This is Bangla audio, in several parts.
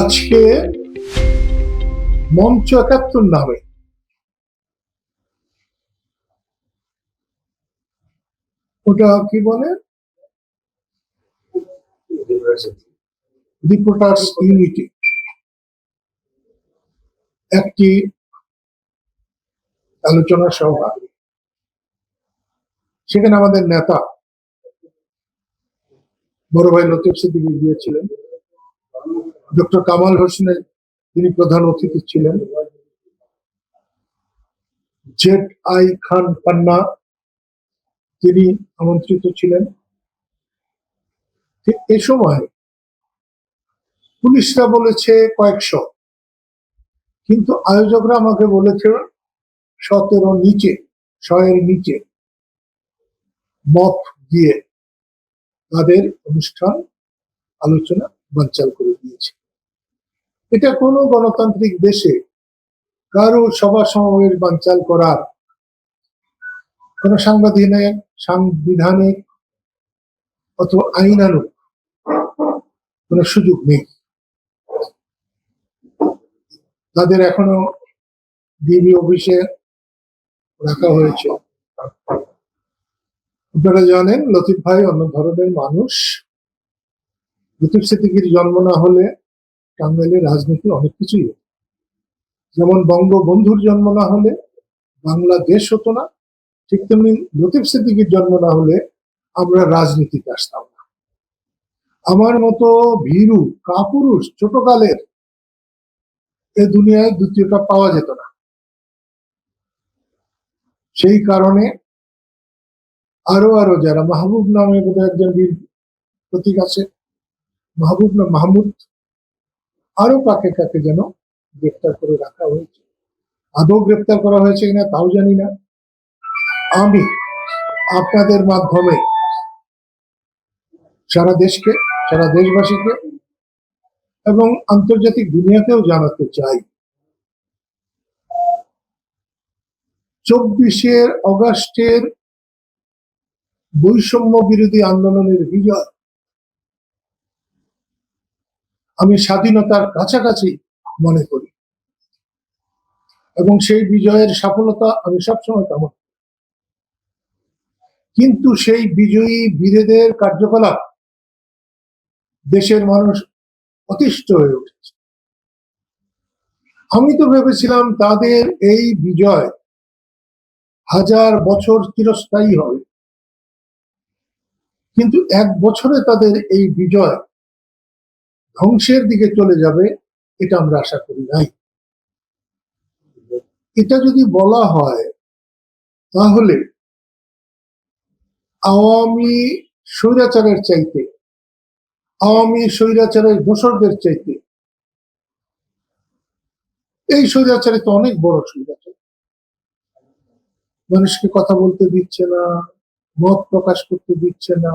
আজকে মঞ্চ একাত্তর নামে ওটা কি বলে? রিপোর্টার্স ইউনিটি একটি আলোচনা সভা। সেখানে আমাদের নেতা বড় ভাই লতিফ সিদ্দিকী গিয়েছিলেন। ডক্টর কামাল হোসেনের তিনি প্রধান অতিথি ছিলেন, জেড আই খান পান্না তিনি আমন্ত্রিত ছিলেন। এ সময় পুলিশরা বলেছে কয়েকশো, কিন্তু আয়োজকরা আমাকে বলেছে সতেরো নিচে শয়ের নিচে মত দিয়ে তাদের অনুষ্ঠান, আলোচনা, বানচাল করে এটা কোনো গণতান্ত্রিক দেশে কারও সভা সমাবেশ বানচাল করার কোন সাংবিধানিক সাংবিধানিক অথবা আইনানুক কোনো সুযোগ নেই। তাদের এখনও ডিবি অফিসে রাখা হয়েছে। আপনারা জানেন, লতিফ ভাই অন্য ধরনের মানুষ। লতিফ সিদ্দিকির জন্ম না হলে টাঙ্গাইলের রাজনীতি অনেক কিছুই হতো। যেমন বঙ্গবন্ধুর জন্ম না হলে বাংলাদেশ হতো না, ঠিক তেমনি লতিফ সিদ্দিকির জন্ম না হলে আমরা রাজনীতিতে আসতাম না। আমার মতো ভীরু, কাপুরুষ, ছোটকালের এ দুনিয়ায় দ্বিতীয়টা পাওয়া যেত না। সেই কারণে আরও আরও যারা মাহবুব নামে একজন বীর প্রতীক আছে, মাহবুব না মাহমুদ আরও কাকে কাকে যেন গ্রেপ্তার করে রাখা হয়েছে। আদৌ গ্রেপ্তার করা হয়েছে কিনা তাও জানি না। আমি আপনাদের মাধ্যমে সারা দেশকে, সারা দেশবাসীকে এবং আন্তর্জাতিক দুনিয়াকেও জানাতে চাই। চব্বিশের অগাস্টের বৈষম্য বিরোধী আন্দোলনের বিজয় আমি স্বাধীনতার কাছাকাছি মনে করি। এবং সেই বিজয়ের সফলতা আমি সবসময় কামনা কিন্তু সেই বিজয়ী বীরেদের কার্যকলাপ দেশের মানুষ অতিষ্ঠ হয়ে উঠেছে। আমি তো ভেবেছিলাম তাদের এই বিজয় হাজার বছর চিরস্থায়ী হবে। কিন্তু এক বছরে তাদের এই বিজয় ধ্বংসের দিকে চলে যাবে, এটা আমরা আশা করি নাই। এটা যদি বলা হয়, তাহলে আওয়ামী স্বৈরাচারের চাইতে, আওয়ামী স্বৈরাচারের দোসরদের চাইতে, এই স্বৈরাচারে তো অনেক বড় স্বৈরাচার। মানুষকে কথা বলতে দিচ্ছে না, মত প্রকাশ করতে দিচ্ছে না।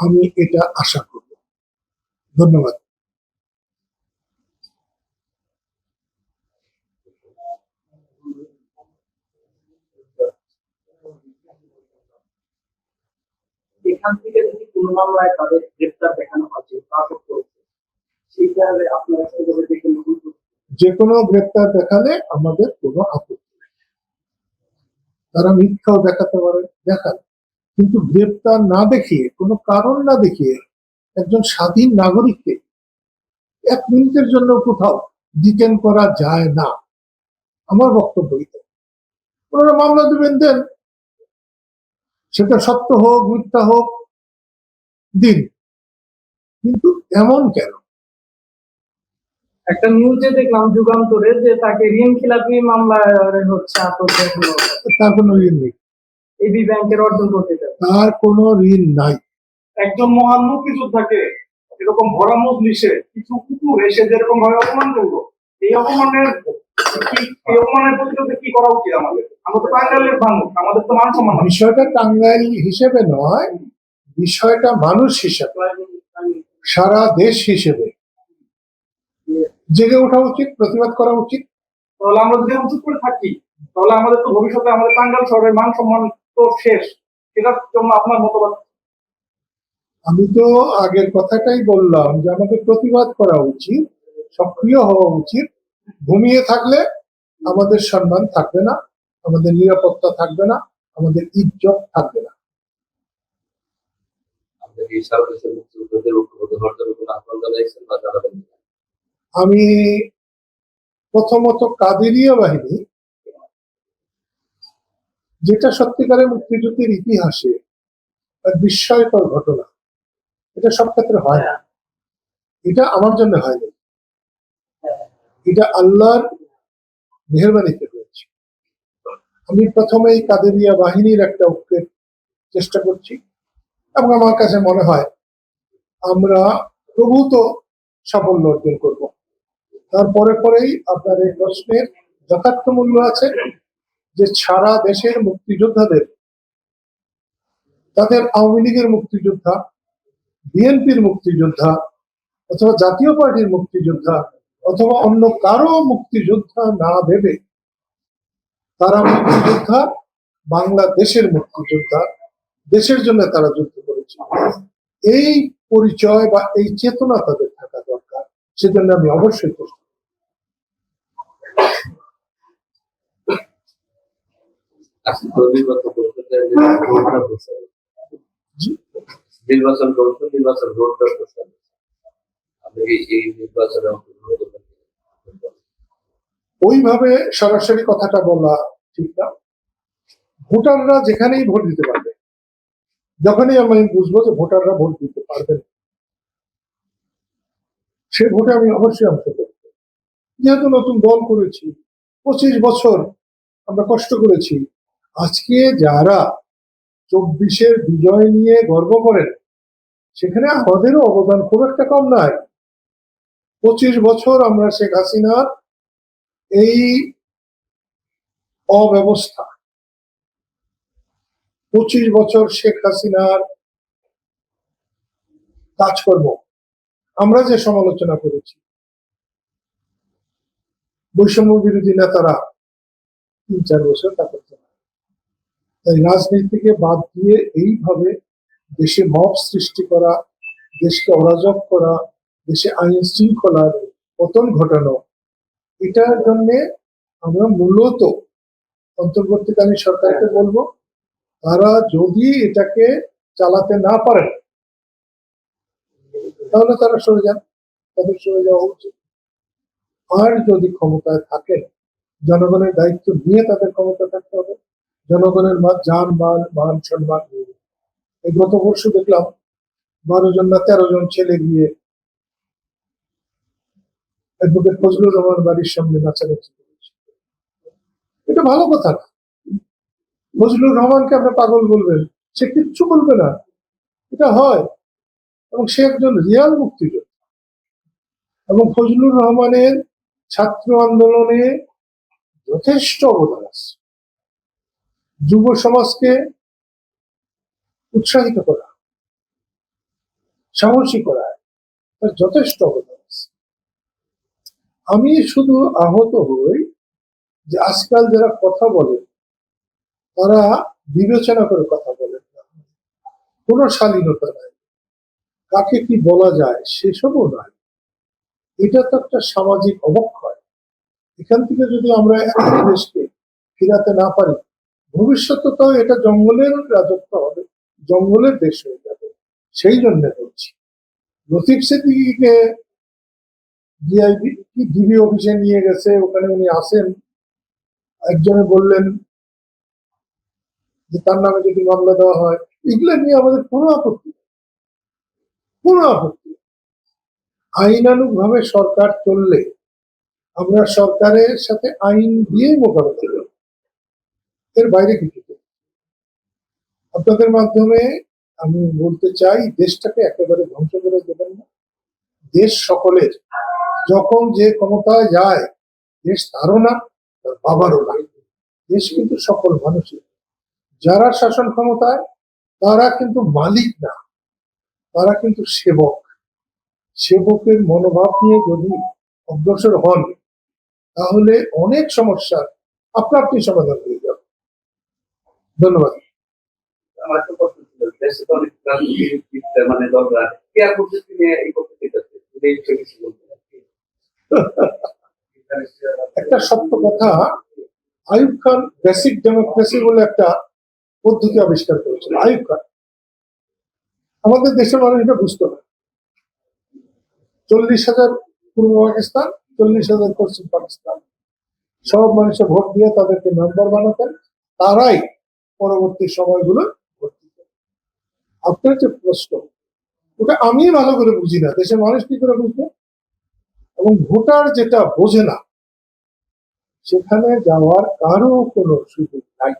আমি এটা আশা করব। ধন্যবাদ। এখান থেকে যদি কোনো মামলায় তাদের গ্রেপ্তার দেখানো হচ্ছে আটক করেছে সেইটা আপনারা কীভাবে দেখেন যে কোনো গ্রেপ্তার দেখালে আমাদের কোনো আপত্তি নেই। তারা মিথ্যাও দেখাতে পারে দেখান কিন্তু গ্রেপ্তার না দেখিয়ে কোনো কারণ না দেখিয়ে একজন স্বাধীন নাগরিককে এক মিনিটের জন্য কোথাও ডিটেন করা যায় না। আমার বক্তব্য এটা ওনারা মামলা দিবেন দেন। সেটা সত্য হোক মিথ্যা হোক দিন। কিন্তু এমন কেন? একটা নিউজে দেখলাম যুগান্তরে যে তাকে ঋণ খেলাপি মামলায় হচ্ছে আটক তার কোনো ঋণ নেই। এবি ব্যাংকের অর্ধ কোটি টাকা তার কোনো ঋণ নাই। একজন মহান মুক্তিযোদ্ধাকে এরকম ভরা মজলিসে কিছু কুকুর এসে যেরকম ভাবে অপমান করব এই অপমানের এই অপমানের প্রতিরোধে কি করা উচিত আমাদের? আমরা তো টাঙ্গাইলের মানুষ আমাদের তো মান সম্মান বিষয়টা টাঙ্গাইল হিসেবে নয় বিষয়টা মানুষ হিসেবে। সারা দেশ হিসেবে। জেগে ওঠা উচিত প্রতিবাদ করা উচিত। তাহলে আমরা যদি চুপ করে থাকি তাহলে আমাদের তো ভবিষ্যতে আমাদের টাঙ্গাইল শহরের মান সম্মান তো শেষ। এটার জন্য আপনার মতবাদ। আমি তো আগের কথাটাই বললাম যে আমাদের প্রতিবাদ করা উচিত সক্রিয় হওয়া উচিত। ঘুমিয়ে থাকলে আমাদের সম্মান থাকবে না আমাদের নিরাপত্তা থাকবে না আমাদের ইজ্জত থাকবে না। আমি প্রথমত কাদেরিয়া বাহিনী যেটা সত্যিকারের মুক্তিযুদ্ধের ইতিহাসে বিস্ময়কর ঘটনা, এটা সব ক্ষেত্রে হয় না। এটা আমার জন্য হয়নি। এটা আল্লাহর মেহরবানিতে হয়েছে। আমি প্রথমে এই কাদেরিয়া বাহিনীর একটা ঐক্যের চেষ্টা করছি এবং আমার কাছে মনে হয় আমরা প্রভূত সাফল্য অর্জন করব। তারপরে পরেই আপনার এই প্রশ্নের যথার্থ মূল্য আছে। যে সারা দেশের মুক্তিযোদ্ধাদের, তাদের আওয়ামী লীগের মুক্তিযোদ্ধা, বিএনপির মুক্তিযোদ্ধা, অথবা জাতীয় পার্টির মুক্তিযোদ্ধা, অথবা অন্য কারও মুক্তিযোদ্ধা না ভেবে তারা মুক্তিযোদ্ধা, বাংলাদেশের মুক্তিযোদ্ধা, দেশের জন্য তারা যুদ্ধ করেছে। এই পরিচয় বা এই চেতনা তাদের থাকা দরকার, সেজন্য আমি অবশ্যই চেষ্টা করব। আজকে তো নির্বাচন। নির্বাচন এই ওইভাবে সরাসরি কথাটা বলা ঠিক না। ভোটাররা যেখানেই ভোট দিতে পারবে, যখনই আমি বুঝব যে ভোটাররা ভোট দিতে পারবেন সে ভোটে আমি অবশ্যই অংশগ্রহণ যেহেতু নতুন দল করেছি, পঁচিশ বছর আমরা কষ্ট করেছি আজকে যারা চব্বিশের বিজয় নিয়ে গর্ব করেন, সেখানে আমাদেরও অবদান খুব একটা কম নাই। পঁচিশ বছর আমরা শেখ হাসিনার এই অব্যবস্থা। পঁচিশ বছর শেখ হাসিনার কাজকর্ম। আমরা যে সমালোচনা করেছি। বৈষম্য বিরোধী নেতারা তিন চার বছর তা করতে পারে তাই রাজনীতিকে বাদ দিয়ে এইভাবে দেশে মব সৃষ্টি করা দেশকে অরাজক করা দেশে আইন শৃঙ্খলার পতন ঘটানো এটার জন্যে আমরা মূলত অন্তর্বর্তীকালীন সরকারকে বলব তারা যদি এটাকে চালাতে না পারেন তাহলে তারা সরে যান তাদের সরে যাওয়া উচিত। আর যদি ক্ষমতায় থাকেন জনগণের দায়িত্ব নিয়ে তাদের ক্ষমতা থাকতে হবে। জনগণের যান মাল মান, সম্মান। এই গত পরশু দেখলাম বারো জন না তেরো জন ছেলে গিয়ে অ্যাডভোকেট ফজলুর রহমান বাড়ির সামনে নাচানাচি এটা ভালো কথা না। ফজলুর রহমানকে আমরা পাগল বলবেন সে কিচ্ছু বলবে না। এটা হয়। এবং সে একজন রিয়াল মুক্তিযোদ্ধা। এবং ফজলুর রহমানের ছাত্র আন্দোলনে যথেষ্ট অবদান আছে। যুব সমাজকে উৎসাহিত করা, সাহসী করা তার যথেষ্ট অবদান আছে। আমি শুধু আহত হই যে আজকাল যারা কথা বলেন, তারা বিবেচনা করে কথা বলেন না। কোনো শালীনতা নাই। কাকে কি বলা যায় সেসবও নয় এটা তো একটা সামাজিক অবক্ষয়। এখান থেকে যদি আমরা দেশকে ফিরাতে না পারি ভবিষ্যতে তো এটা জঙ্গলের রাজত্ব হবে, জঙ্গলের দেশ হয়ে যাবে সেই জন্য বলছি লতিফ সিদ্দিকিকে ডিআইবি ডিবি অফিসে নিয়ে গেছে, ওখানে উনি আসেন একজনে বললেন যে তার নামে যদি মামলা দেওয়া হয়, এগুলো নিয়ে আমাদের কোনো আপত্তি। কোনো আপত্তি নেই। আইনানুগ ভাবে সরকার চললে আমরা সরকারের সাথে আইন দিয়েই মোকাবেলা এর বাইরে কিছু। আপনাদের মাধ্যমে আমি বলতে চাই, দেশটাকে একেবারে ধ্বংস করে দেবেন না। দেশ সকলের, যখন যে ক্ষমতায় যায়, দেশ তারও না, তার বাবারও না। দেশ কিন্তু সকল মানুষের। যারা শাসন ক্ষমতায়, তারা কিন্তু মালিক না। তারা কিন্তু সেবক। সেবকের মনোভাব নিয়ে যদি অগ্রসর হন, তাহলে অনেক সমস্যার আপনা আপনি সমাধান হয়ে ধন্যবাদ। একটা মানে। একটা সত্য কথা আয়ুব খান বেসিক ডেমোক্রেসি বলে একটা পদ্ধতি আবিষ্কার করেছিল আয়ুব খান। আমাদের দেশের মানুষ এটা বুঝতো না। চল্লিশ হাজার পূর্ব পাকিস্তান চল্লিশ হাজার পশ্চিম পাকিস্তান। সব মানুষের ভোট দিয়ে তাদেরকে মেম্বার বানাতেন। তারাই পরবর্তী সময়গুলো আপনার যে প্রশ্ন ওটা আমি ভালো করে বুঝি না দেশের মানুষ কি করে বুঝবে? এবং ভোটার যেটা বোঝে না সেখানে যাওয়ার কারও কোনো সুযোগ নাই।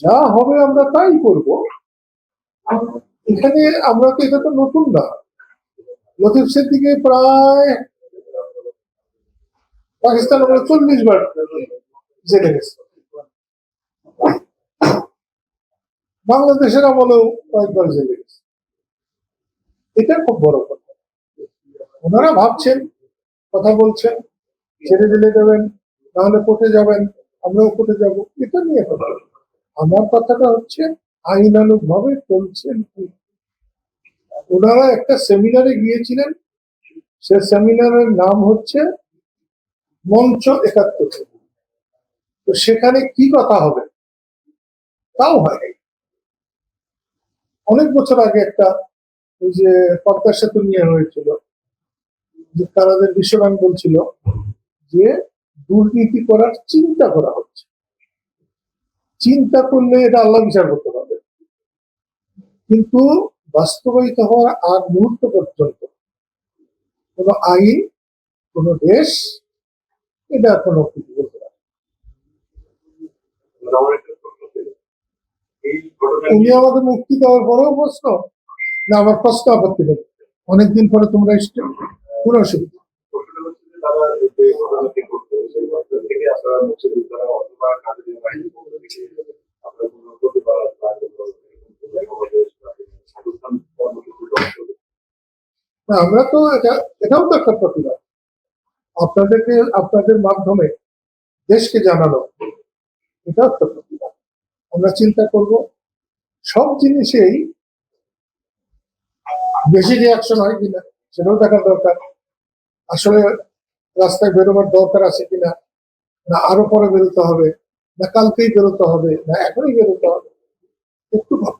যা হবে আমরা তাই করব। এখানে আমরা তো এটা তো নতুন না। লতিফ সিদ্দিকে প্রায় পাকিস্তান চল্লিশ বার গেছে। বাংলাদেশের আমলেও কয়েকবার জেলে গেছে। এটা খুব বড় কথা। ওনারা ভাবছেন, কথা বলছেন, ছেড়ে দিলে দেবেন নাহলে কোর্টে যাবেন, আমরাও কোর্টে যাব। এটা নিয়ে কথা। আমার কথাটা হচ্ছে আইনানুগ ভাবে চলছেন কি? ওনারা একটা সেমিনারে গিয়েছিলেন। সে সেমিনারের নাম হচ্ছে মঞ্চ একাত্তর। তো সেখানে কি কথা হবে? তাও হয় অনেক বছর আগে একটা ওই যে পদ্মা সেতু নিয়ে হয়েছিল, যে তারাদের বিশ্বব্যাংক বলছিল যে দুর্নীতি করার চিন্তা করা হচ্ছে। চিন্তা করলে এটা আল্লাহ বিচার করতে পারবে। কিন্তু বাস্তবায়িত হওয়ার আগ মুহূর্ত পর্যন্ত কোন আইন কোন দেশ এটা কোনো কিছু বলতে পারে না। আমার একটা প্রশ্ন ছিল এই ঘটনা উনি আমাকে মুক্তি দেওয়ার পরেও প্রশ্ন না আমার প্রশ্ন আপত্তি নেই অনেকদিন পরে তোমরা এসছো কোনো অসুবিধা নেই। প্রশ্নটা হচ্ছে যে তারা যে ঘটনাটি ঘটলো সেই ঘটনা থেকে আপনারা মুক্তিযুদ্ধ করা অথবা কাজের বাহিনীর পক্ষ থেকে আপনারা কোনো প্রতিবাদ বা কোনো আমাদের স্বাগতম কর্মসূচি গ্রহণ করবেন। না, আমরা তো এটা, এটাও তো একটা প্রতিবাদ। আপনাদেরকে, আপনাদের মাধ্যমে দেশকে জানানো, এটাও একটা প্রতিবাদ। আমরা চিন্তা করব, সব জিনিসেই বেশি রিয়াকশন হয় কিনা, সেটাও দেখার দরকার। আসলে রাস্তায় বেরোবার দরকার আছে কিনা, না আরও পরে বেরোতে হবে, না কালকেই বেরোতে হবে, না এখনই বেরোতে হবে, একটু ভাবতে